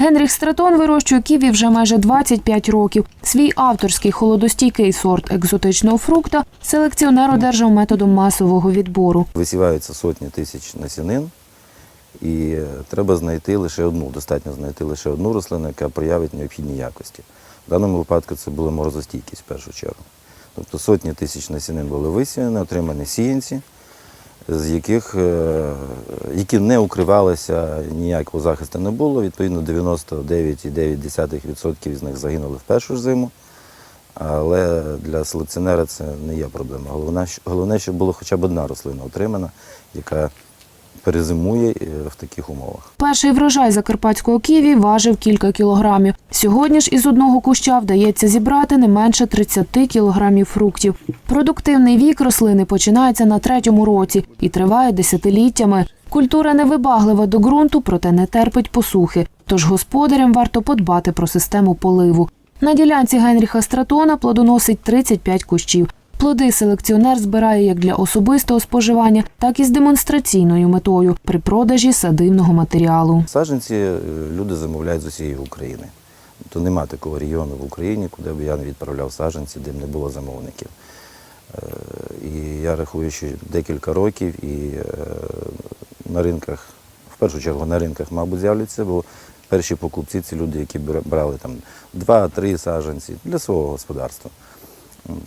Генріх Стратон вирощує ківі вже майже 25 років. Свій авторський холодостійкий сорт екзотичного фрукта селекціонер одержав методом масового відбору. Висіваються сотні тисяч насінин, і треба знайти лише одну, достатньо знайти лише одну рослину, яка проявить необхідні якості. В даному випадку це була морозостійкість в першу чергу. Тобто сотні тисяч насінин були висіяні, отримані сіянці, з яких, е, які не укривалися, ніякого захисту не було. Відповідно, 99,9% з них загинули в першу ж зиму. Але для селекціонера це не є проблема. Головне, що- головне, щоб була хоча б одна рослина отримана, яка перезимує е, в таких умовах. Перший врожай закарпатського ківі важив кілька кілограмів. Сьогодні ж із одного куща вдається зібрати не менше 30 кілограмів фруктів. Продуктивний вік рослини починається на третьому році і триває десятиліттями. Культура невибаглива до ґрунту, проте не терпить посухи. Тож господарям варто подбати про систему поливу. На ділянці Генріха Стратона плодоносить 35 кущів. Плоди селекціонер збирає як для особистого споживання, так і з демонстраційною метою при продажі садивного матеріалу. Саджанці е, люди замовляють з усієї України. То нема такого регіону в Україні, куди б я не відправляв саджанці, де б не було замовників. Е, І я рахую, що декілька років і е, на ринках, в першу чергу на ринках, мабуть, з'являться, бо перші покупці це люди, які брали там два-три саджанці для свого господарства.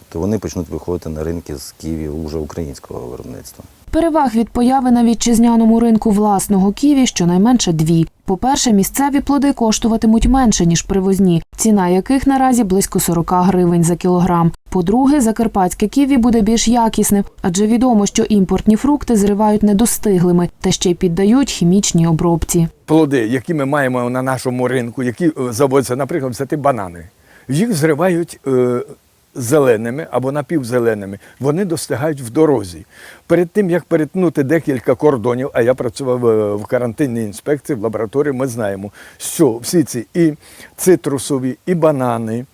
То вони почнуть виходити на ринки з Києва уже українського виробництва. Переваг від появи на вітчизняному ринку власного ківі щонайменше дві. По-перше, місцеві плоди коштуватимуть менше, ніж привозні, ціна яких наразі близько 40 гривень за кілограм. По-друге, закарпатське ківі буде більш якісним, адже відомо, що імпортні фрукти зривають недостиглими та ще й піддають хімічній обробці. плоди, які ми маємо на нашому ринку, які е, заводяться, наприклад, взяти банани, їх зривають е, зеленими або напівзеленими. Вони достигають в дорозі. Перед тим, як перетнути декілька кордонів, а я працював е, в карантинній інспекції, в лабораторії, ми знаємо, що всі ці і цитрусові, і банани,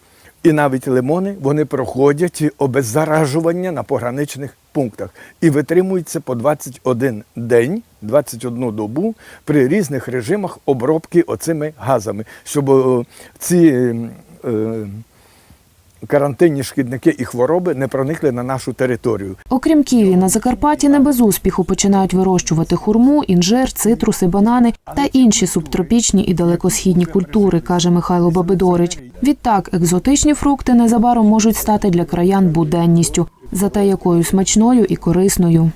і навіть лимони вони проходять обеззаражування на пограничних пунктах і витримуються по 21 день, 21 добу при різних режимах обробки оцими газами, щоб е, ці е, карантинні шкідники і хвороби не проникли на нашу територію. Окрім ківі, на Закарпатті не без успіху починають вирощувати хурму, інжир, цитруси, банани та інші субтропічні і далекосхідні культури, каже Михайло Бабидорич. Відтак, екзотичні фрукти незабаром можуть стати для краян буденністю, зате якою смачною і корисною.